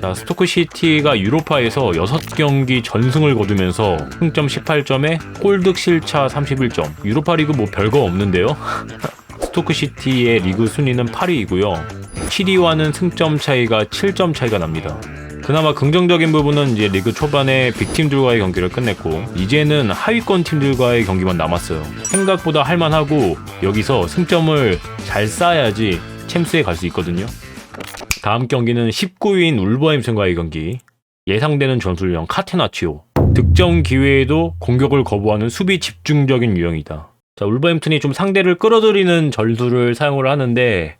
자, 스토크시티가 유로파에서 6경기 전승을 거두면서 승점 18점에 골득 실차 31점. 유로파 리그 뭐 별거 없는데요. 스토크시티의 리그 순위는 8위이고요. 7위와는 승점 차이가 7점 차이가 납니다. 그나마 긍정적인 부분은 이제 리그 초반에 빅팀들과의 경기를 끝냈고 이제는 하위권 팀들과의 경기만 남았어요. 생각보다 할만하고 여기서 승점을 잘 쌓아야지 챔스에 갈 수 있거든요. 다음 경기는 19위인 울버햄튼과의 경기. 예상되는 전술형 카테나치오. 득점 기회에도 공격을 거부하는 수비 집중적인 유형이다. 자, 울버햄튼이 좀 상대를 끌어들이는 전술을 사용을 하는데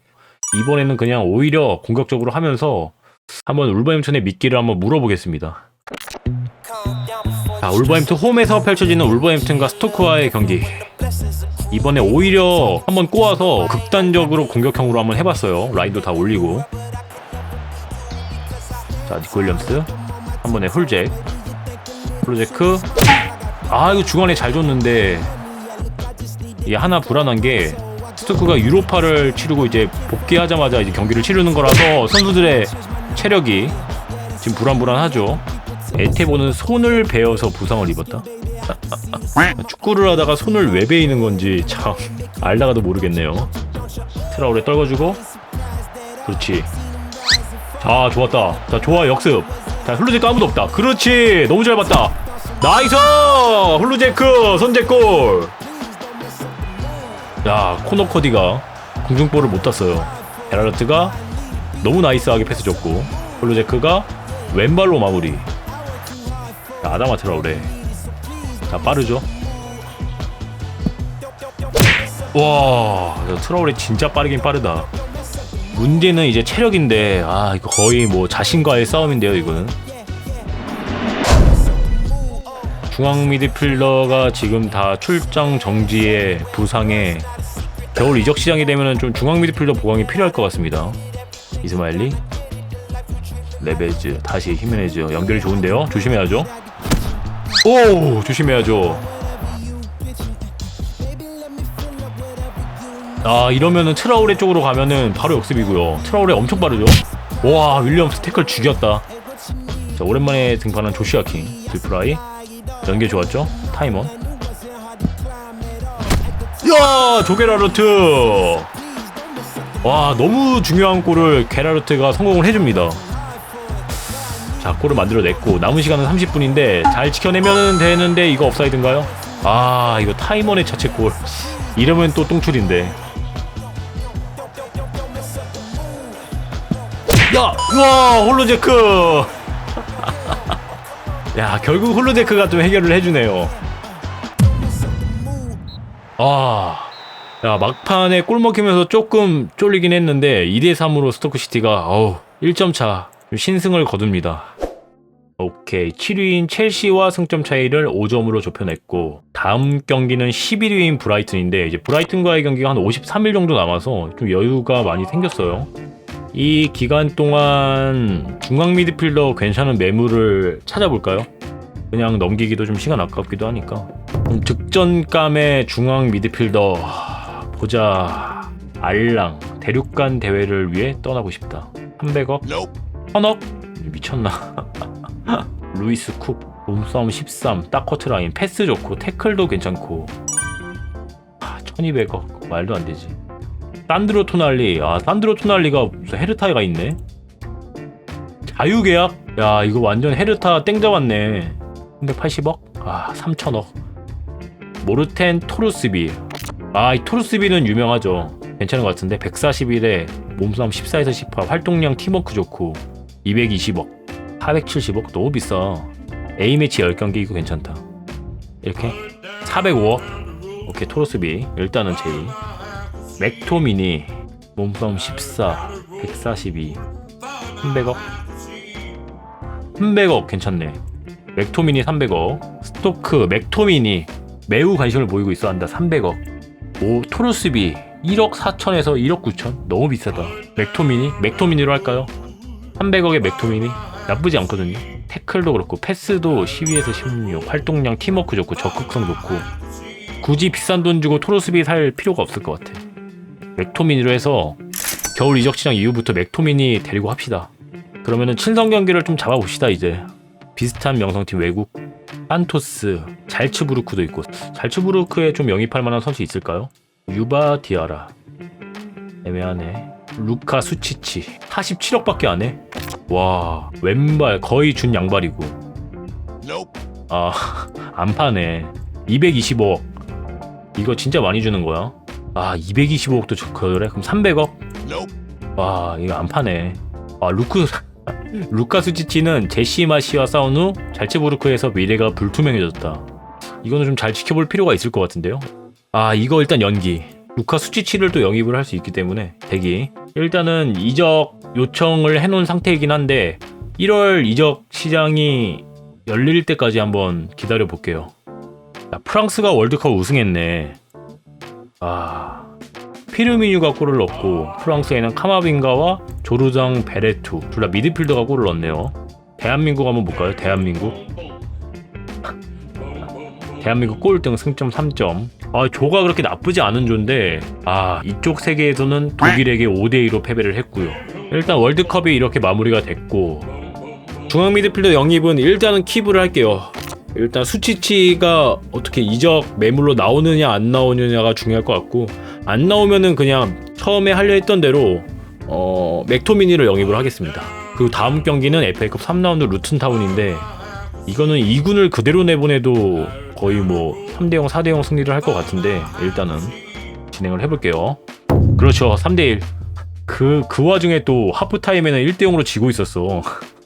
이번에는 그냥 오히려 공격적으로 하면서 한번 울버햄튼의 미끼를 한번 물어보겠습니다. 자, 울버햄튼 홈에서 펼쳐지는 울버햄튼과 스토크와의 경기. 이번에 오히려 한번 꼬아서 극단적으로 공격형으로 한번 해봤어요. 라인도 다 올리고. 자, 니코 윌리엄스. 한 번에 훌잭. 훌잭크. 아, 이거 중간에 잘 줬는데. 이게 하나 불안한 게 스토크가 유로파를 치르고 이제 복귀하자마자 이제 경기를 치르는 거라서 선수들의 체력이 지금 불안불안하죠. 에테보는 손을 베어서 부상을 입었다. 축구를 하다가 손을 왜 베이는 건지 참 알다가도 모르겠네요. 트라우레 떨궈주고 그렇지. 자 좋았다. 자 좋아 역습. 자 훌루제크 아무도 없다. 그렇지 너무 잘 봤다. 나이스 훌루제크 선제골. 야 코너 코디가 공중볼을 못 땄어요. 베라르트가 너무 나이스하게 패스 줬고 홀로제크가 왼발로 마무리. 자, 아다마 트라우레. 자 빠르죠. 와 야, 트라우레 진짜 빠르긴 빠르다. 문제는 이제 체력인데 아 이거 거의 뭐 자신과의 싸움인데요 이거는. 중앙 미드필더가 지금 다 출장 정지에 부상에 겨울 이적 시장이 되면은 좀 중앙 미드필더 보강이 필요할 것 같습니다. 이스마일리, 레베즈, 다시 히메네즈 연결이 좋은데요. 조심해야죠. 오 조심해야죠. 아 이러면은 트라우레 쪽으로 가면은 바로 역습이고요. 트라우레 엄청 빠르죠. 와 윌리엄스 태클 죽였다. 자 오랜만에 등판한 조시아 킹, 드프라이 연계 좋았죠? 타이먼. 야 조게라르트. 와 너무 중요한 골을 게라르트가 성공을 해줍니다. 자 골을 만들어냈고 남은 시간은 30분인데 잘 지켜내면 되는데 이거 업사이드인가요? 아 이거 타이먼의 자책골 이러면 또 똥출인데 야! 우와 홀로제크 야 결국 홀로제크가 좀 해결을 해주네요 아 야, 막판에 골 먹히면서 조금 쫄리긴 했는데 2대3으로 스토크시티가 어우 1점 차 신승을 거둡니다. 오케이 7위인 첼시와 승점 차이를 5점으로 좁혀냈고 다음 경기는 11위인 브라이튼인데 이제 브라이튼과의 경기가 한 53일 정도 남아서 좀 여유가 많이 생겼어요. 이 기간 동안 중앙 미드필더 괜찮은 매물을 찾아볼까요? 그냥 넘기기도 좀 시간 아깝기도 하니까. 좀 득점감의 중앙 미드필더 하, 보자 알랑 대륙간 대회를 위해 떠나고 싶다. 300억? 천억? 미쳤나? 루이스 쿡 몸싸움 13 딱커트 라인 패스 좋고 태클도 괜찮고. 아, 1200억? 말도 안 되지 산드로 토날리. 아 산드로 토날리가 무슨 헤르타가 있네? 자유계약? 야 이거 완전 헤르타 땡 잡았네. 380억? 아 3천억. 모르텐 토르스비. 아 이 토르스비는 유명하죠. 괜찮은 것 같은데 141에 몸싸움 14에서 18 활동량 팀워크 좋고 220억 470억? 너무 비싸. A매치 10경기 이거 괜찮다. 이렇게? 405억? 오케이 토르스비. 일단은 제이 맥토미니 몸싸움 14 142 300억? 300억 괜찮네. 맥토미니 300억. 스토크 맥토미니 매우 관심을 보이고 있어 한다. 300억. 오 토르스비 1억 4천에서 1억 9천? 너무 비싸다. 맥토미니 맥토미니로 할까요? 300억의 맥토미니 나쁘지 않거든요. 태클도 그렇고 패스도 12에서 16 활동량 팀워크 좋고 적극성 좋고 굳이 비싼 돈 주고 토르스비 살 필요가 없을 것 같아 맥토미니로 해서 겨울 이적 시장 이후부터 맥토미니 데리고 합시다 그러면은 친선 경기를 좀 잡아봅시다 이제. 비슷한 명성팀 외국 산토스, 잘츠부르크도 있고 잘츠부르크에 좀 영입할 만한 선수 있을까요? 유바 디아라 애매하네. 루카 수치치 47억밖에 안 해? 와 왼발 거의 준 양발이고 아 안 파네 225억 이거 진짜 많이 주는 거야 아 225억도 저 그래? 그럼 300억? 와 이거 안 파네. 아 루크 루카 수치치는 제시 마시와 싸운 후 잘츠부르크에서 미래가 불투명해졌다. 이거는 좀 잘 지켜볼 필요가 있을 것 같은데요? 아 이거 일단 연기. 루카 수치치를 또 영입을 할 수 있기 때문에 대기. 일단은 이적 요청을 해놓은 상태이긴 한데 1월 이적 시장이 열릴 때까지 한번 기다려 볼게요. 야, 프랑스가 월드컵 우승했네. 아 피르미뉴가 골을 넣고 프랑스에는 카마빈가와 조르장 베레투 둘 다 미드필더가 골을 넣었네요. 대한민국 한번 볼까요? 대한민국. 대한민국 꼴등 승점 3점. 아, 조가 그렇게 나쁘지 않은 조인데, 아, 이쪽 세계에서는 독일에게 5대 2로 패배를 했고요. 일단 월드컵이 이렇게 마무리가 됐고, 중앙 미드필더 영입은 일단은 킵을 할게요. 일단 수치치가 어떻게 이적 매물로 나오느냐 안 나오느냐가 중요할 것 같고, 안 나오면은 그냥 처음에 하려 했던 대로, 어, 맥토미니를 영입을 하겠습니다. 그리고 다음 경기는 FA컵 3라운드 루튼타운인데, 이거는 2군을 그대로 내보내도 거의 뭐 3대0, 4대0 승리를 할 것 같은데 일단은 진행을 해볼게요. 그렇죠. 3대1. 그, 그 와중에 또 하프타임에는 1대0으로 지고 있었어.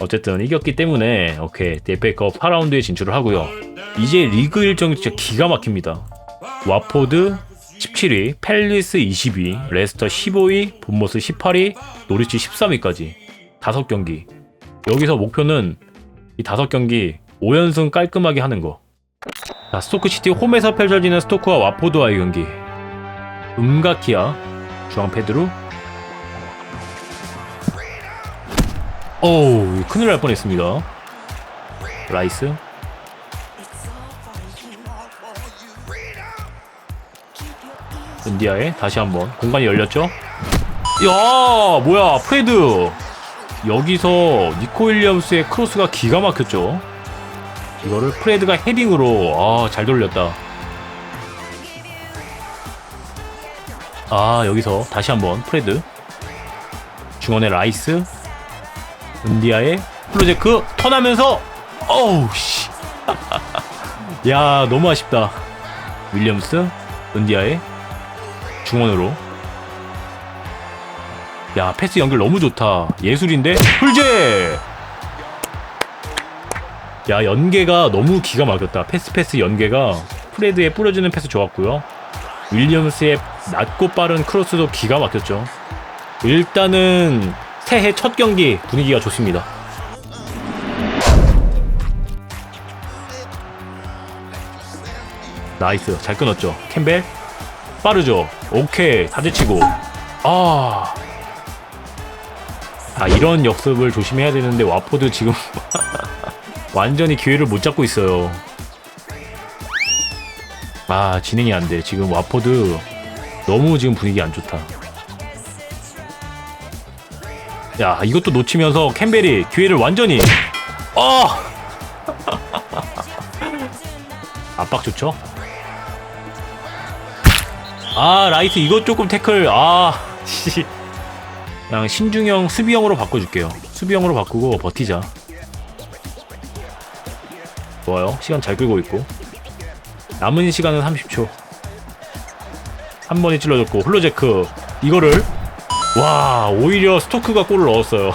어쨌든 이겼기 때문에 오케이 FA컵 8라운드에 진출을 하고요. 이제 리그 일정이 진짜 기가 막힙니다. 와포드 17위, 펠리스 20위, 레스터 15위, 본머스 18위, 노리치 13위까지 5경기. 여기서 목표는 이 다섯 경기 5연승 깔끔하게 하는 거. 자, 스토크시티 홈에서 펼쳐지는 스토크와 와포드와의 경기. 음가키야, 중앙 패드로. 어우, 큰일 날 뻔했습니다. 라이스. 은디아에 다시 한번 공간이 열렸죠? 야, 뭐야, 프레드. 여기서 니코 윌리엄스의 크로스가 기가 막혔죠. 이거를 프레드가 헤딩으로 아, 잘 돌렸다. 아, 여기서 다시 한번 프레드. 중원의 라이스. 은디아의 플로제크 턴하면서 어우 씨. 야, 너무 아쉽다. 윌리엄스, 은디아의 중원으로. 야 패스 연결 너무 좋다. 예술인데 풀제! 야 연계가 너무 기가 막혔다. 패스 패스 연계가 프레드에 뿌려주는 패스 좋았고요. 윌리엄스의 낮고 빠른 크로스도 기가 막혔죠. 일단은 새해 첫 경기 분위기가 좋습니다. 나이스. 잘 끊었죠. 캠벨. 빠르죠. 오케이. 다제치고. 아. 아 이런 역습을 조심해야 되는데 와포드 지금 완전히 기회를 못 잡고 있어요. 아 진행이 안 돼. 지금 와포드 너무 지금 분위기 안 좋다. 야 이것도 놓치면서 캠벨이 기회를 완전히 아 압박 좋죠? 아 라이트 이것 조금 태클 아 씨. 그냥 신중형 수비형으로 바꿔줄게요. 수비형으로 바꾸고 버티자. 좋아요. 시간 잘 끌고 있고. 남은 시간은 30초. 한 번에 찔러줬고 홀로제크 이거를 와 오히려 스토크가 골을 넣었어요.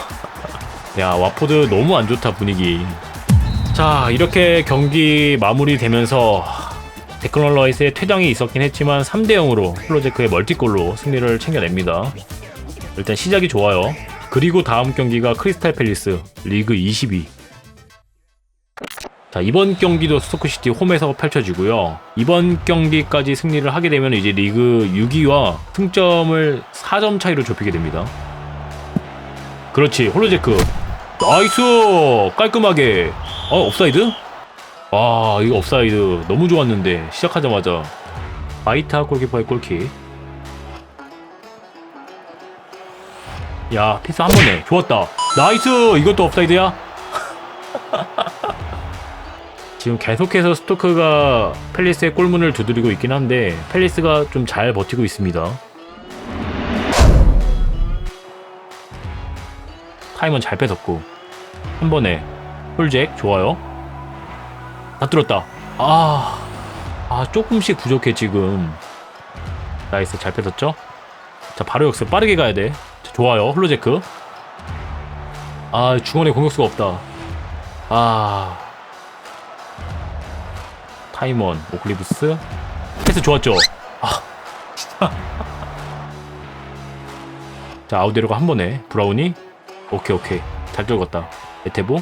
야 와포드 너무 안 좋다 분위기. 자 이렇게 경기 마무리되면서 데클런 라이스의 퇴장이 있었긴 했지만 3대 0으로 홀로제크의 멀티골로 승리를 챙겨냅니다. 일단 시작이 좋아요. 그리고 다음 경기가 크리스탈 팰리스 리그 22. 자, 이번 경기도 스토크시티 홈에서 펼쳐지고요. 이번 경기까지 승리를 하게 되면 이제 리그 6위와 승점을 4점 차이로 좁히게 됩니다. 그렇지, 홀로제크. 나이스! 깔끔하게. 어, 옵사이드? 아, 이거 옵사이드. 너무 좋았는데, 시작하자마자. 바이타 골키퍼의 골킥. 야 패스 한 번에 좋았다 나이스 이것도 업사이드야 지금 계속해서 스토크가 펠리스의 골문을 두드리고 있긴 한데 펠리스가 좀 잘 버티고 있습니다. 타임은 잘 뺏었고 한 번에 홀잭 좋아요. 다 뚫었다. 아, 아 조금씩 부족해 지금. 나이스 잘 뺏었죠? 자 바로 역습 빠르게 가야 돼. 자, 좋아요 홀로제크. 아 중원에 공격수가 없다. 아 타이먼 오클리브스. 패스 좋았죠? 아. 자 아우데로가 한 번에 브라우니 오케이 오케이. 잘 들어갔다. 에테보.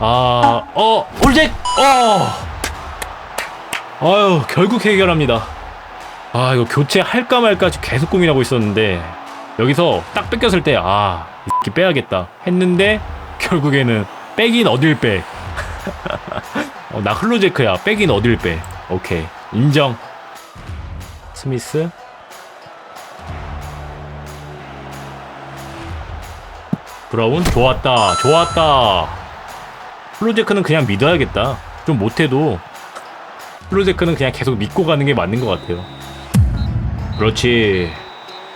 아 어 홀잭! 어! 아유 결국 해결합니다. 아 이거 교체 할까 말까 계속 고민하고 있었는데 여기서 딱 뺏겼을 때 아 이렇게 빼야겠다 했는데 결국에는 빼긴 어딜 빼 어, 나 흘로제크야. 빼긴 어딜 빼? 오케이. 인정. 스미스. 브라운? 좋았다. 좋았다. 플로제크는 그냥 믿어야겠다. 좀 못해도 플로제크는 그냥 계속 믿고 가는 게 맞는 것 같아요. 그렇지.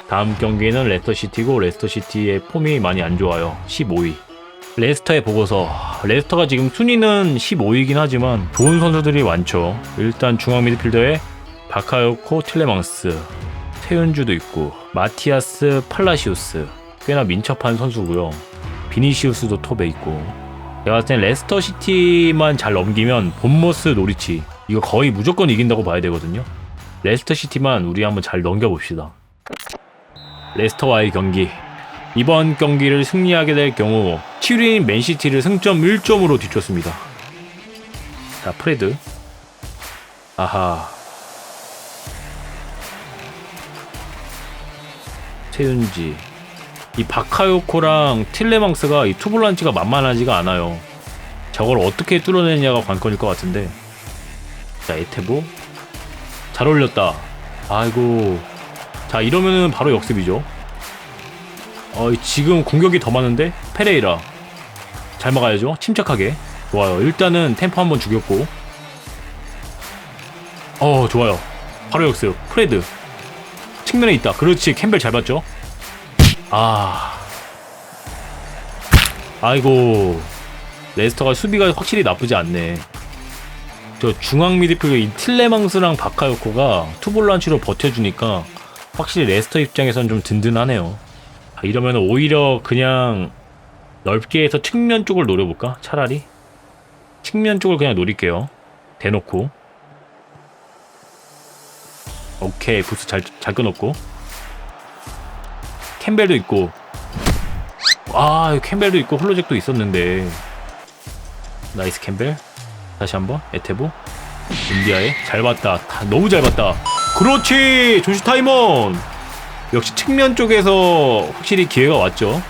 다음 경기는 레스터시티고 레스터시티의 폼이 많이 안 좋아요. 15위 레스터의 보고서. 레스터가 지금 순위는 15위긴 하지만 좋은 선수들이 많죠. 일단 중앙 미드필더에 바카요코 틸레망스 세윤주도 있고 마티아스 팔라시우스. 꽤나 민첩한 선수고요. 비니시우스도 톱에 있고. 내가 봤을 땐 레스터 시티만 잘 넘기면 본머스 노리치. 이거 거의 무조건 이긴다고 봐야 되거든요. 레스터 시티만 우리 한번 잘 넘겨봅시다. 레스터와의 경기 이번 경기를 승리하게 될 경우 7위인 맨시티를 승점 1점으로 뒤쫓습니다 자 프레드 아하 최윤지 이 바카요코랑 틸레망스가 이 투볼란치가 만만하지가 않아요. 저걸 어떻게 뚫어내냐가 관건일 것 같은데. 자, 에테보. 잘 올렸다. 아이고. 자, 이러면은 바로 역습이죠. 어, 지금 공격이 더 많은데? 페레이라. 잘 막아야죠. 침착하게. 좋아요. 일단은 템포 한번 죽였고. 어, 좋아요. 바로 역습. 프레드. 측면에 있다. 그렇지. 캠벨 잘 봤죠? 아. 아이고. 레스터가 수비가 확실히 나쁘지 않네. 저 중앙 미드필더 이 틸레망스랑 바카요코가 투볼란치로 버텨주니까 확실히 레스터 입장에선 좀 든든하네요. 아, 이러면 오히려 그냥 넓게 해서 측면 쪽을 노려볼까? 차라리? 측면 쪽을 그냥 노릴게요. 대놓고. 오케이, 부스 잘, 잘 끊었고. 캠벨도 있고 아 캠벨도 있고 홀로잭도 있었는데 나이스 캠벨 다시 한번 에테보 인디아에 잘 봤다 다 너무 잘 봤다 그렇지 조시 타이먼 역시 측면 쪽에서 확실히 기회가 왔죠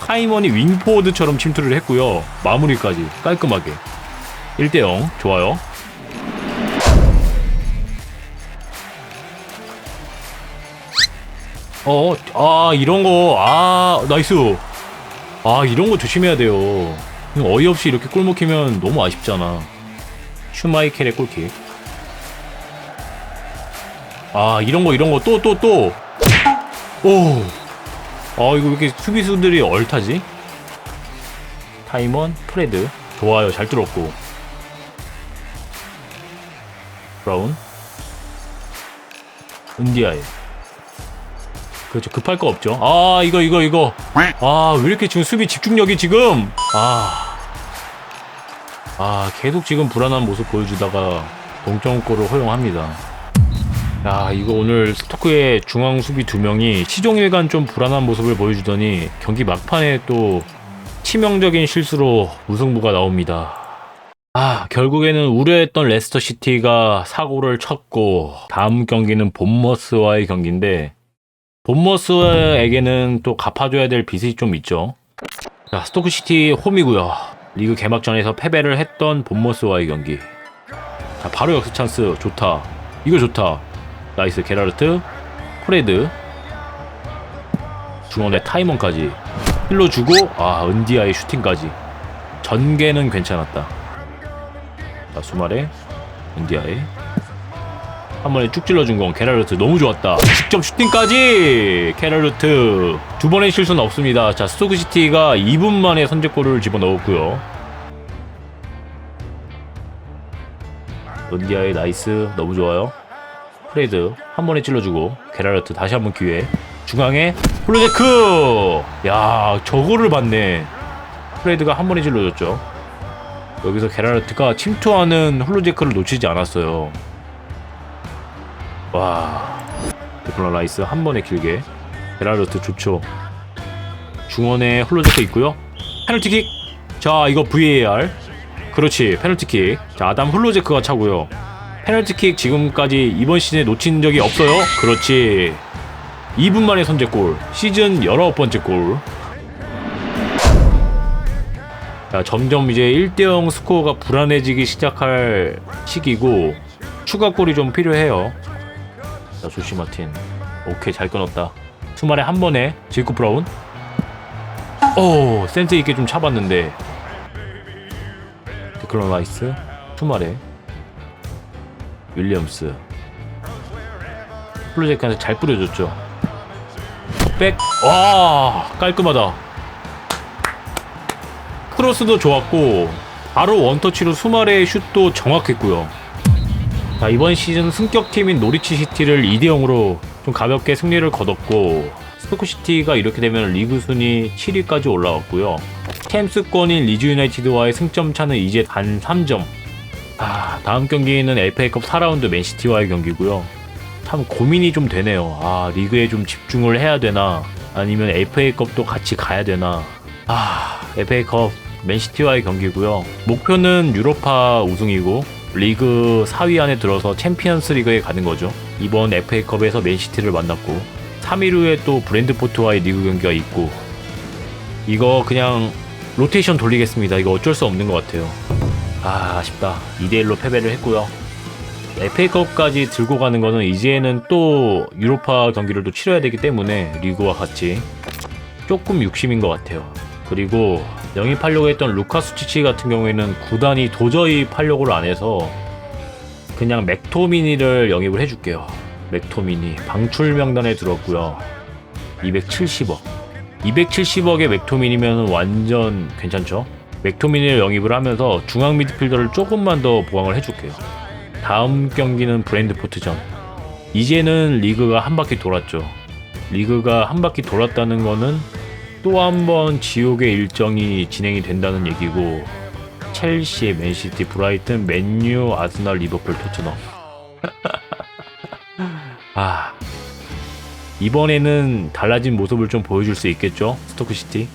타이먼이 윙포워드처럼 침투를 했고요 마무리까지 깔끔하게 1대0 좋아요 어, 아, 이런 거, 아, 나이스. 아, 이런 거 조심해야 돼요. 어이없이 이렇게 골 먹히면 너무 아쉽잖아. 슈마이켈의 골킥. 아, 이런 거, 이런 거, 또, 또, 또. 오. 아, 이거 왜 이렇게 수비수들이 얼타지? 타이먼, 프레드. 좋아요, 잘 뚫었고. 브라운. 은디아에. 그렇죠. 급할 거 없죠. 아, 이거, 이거, 이거. 아, 왜 이렇게 지금 수비 집중력이 지금. 아. 아, 계속 지금 불안한 모습 보여주다가 동점골을 허용합니다. 야, 이거 오늘 스토크의 중앙 수비 두 명이 시종일관 좀 불안한 모습을 보여주더니 경기 막판에 또 치명적인 실수로 무승부가 나옵니다. 아, 결국에는 우려했던 레스터 시티가 사고를 쳤고 다음 경기는 본머스와의 경기인데 본머스에게는 또 갚아줘야 될 빚이 좀 있죠. 자, 스토크 시티 홈이고요. 리그 개막전에서 패배를 했던 본머스와의 경기. 자, 바로 역습 찬스 좋다. 이거 좋다. 나이스 게라르트. 프레드 중원에 타이먼까지 힐로 주고 아 은디아의 슈팅까지. 전개는 괜찮았다. 자 수마레 은디아의 한 번에 쭉 찔러준 건 케라르트. 너무 좋았다. 직접 슈팅까지! 케라르트. 두 번의 실수는 없습니다. 자 스토크시티가 2분 만에 선제골을 집어넣었고요. 은디아의 나이스. 너무 좋아요 프레드 한 번에 찔러주고 게라르트 다시 한번 기회. 중앙에 홀로제크! 야 저거를 봤네. 프레드가 한 번에 찔러줬죠. 여기서 게라르트가 침투하는 홀로제크를 놓치지 않았어요. 와. 데플라 라이스 한 번에 길게 게라르트 좋죠. 중원에 홀로제크 있고요. 페널티킥. 자 이거 VAR 그렇지 페널티킥. 자 아담 홀로제크가 차고요 페널티킥 지금까지 이번 시즌에 놓친 적이 없어요. 그렇지. 2분 만에 선제골. 시즌 19번째 골. 자, 점점 이제 1대0 스코어가 불안해지기 시작할 시기고 추가골이 좀 필요해요. 자, 조시 마틴. 오케이, 잘 끊었다. 수말에 한 번에 질코 브라운. 오, 센스 있게 좀 차봤는데. 데클런 라이스. 수말에 윌리엄스. 플로제크한테 잘 뿌려줬죠. 백, 와 깔끔하다. 크로스도 좋았고 바로 원터치로 수마레의 슛도 정확했고요. 자 이번 시즌 승격팀인 노리치 시티를 2대0으로 좀 가볍게 승리를 거뒀고 스토크 시티가 이렇게 되면 리그 순위 7위까지 올라왔고요. 챔스권인 리즈 유나이티드와의 승점 차는 이제 단 3점 아, 다음 경기는 FA컵 4라운드 맨시티와의 경기고요. 참 고민이 좀 되네요. 아, 리그에 좀 집중을 해야 되나? 아니면 FA컵도 같이 가야 되나? 아, FA컵 맨시티와의 경기고요. 목표는 유로파 우승이고 리그 4위 안에 들어서 챔피언스 리그에 가는 거죠. 이번 FA컵에서 맨시티를 만났고 3일 후에 또 브랜드포트와의 리그 경기가 있고 이거 그냥 로테이션 돌리겠습니다. 이거 어쩔 수 없는 것 같아요. 아, 아쉽다. 2대1로 패배를 했고요. FA컵까지 들고 가는 거는 이제는 또 유로파 경기를 또 치러야 되기 때문에 리그와 같이 조금 욕심인 것 같아요. 그리고 영입하려고 했던 루카스 치치 같은 경우에는 구단이 도저히 팔려고를 안 해서 그냥 맥토미니를 영입을 해줄게요. 맥토미니 방출 명단에 들었고요. 270억. 270억의 맥토미니면 완전 괜찮죠? 맥토미니를 영입을 하면서 중앙 미드필더를 조금만 더 보강을 해줄게요. 다음 경기는 브랜드포트전. 이제는 리그가 한 바퀴 돌았죠. 리그가 한 바퀴 돌았다는 거는 또 한 번 지옥의 일정이 진행이 된다는 얘기고 첼시, 맨시티, 브라이튼, 맨유, 아스날, 리버풀, 토트넘. 아 이번에는 달라진 모습을 좀 보여줄 수 있겠죠? 스토크시티.